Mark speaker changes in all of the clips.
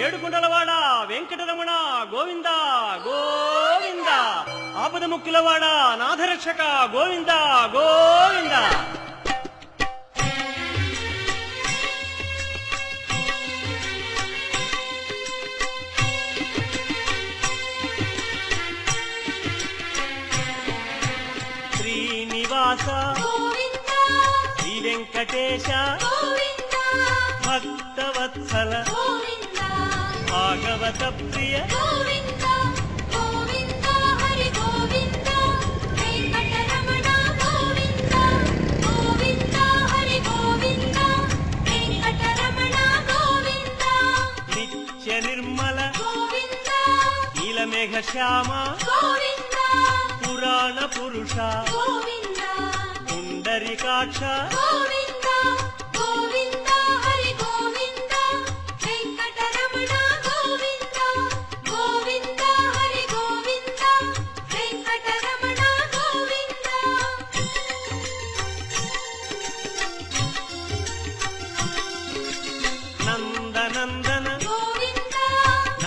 Speaker 1: ఏడుకుంటలవాడ వెంకటరమణ గోవింద గోవింద. ఆపద ముక్కులవాడ నాథరక్షక గోవింద గోవింద. శ్రీనివాస శ్రీ వెంకటేశ భక్తవత్సల భాగవత ప్రియ. నిత్య నిర్మల నీలమేఘ శ్యామ పురాణ పురుష పుండరికాక్ష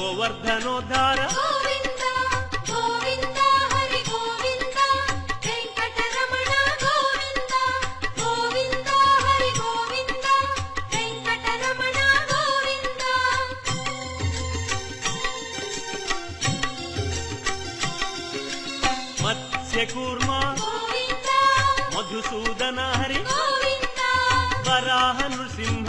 Speaker 1: గోవర్ధనోద్ధార. మత్స్యకూర్మ మధుసూదన హరి వరాహ నృసింహ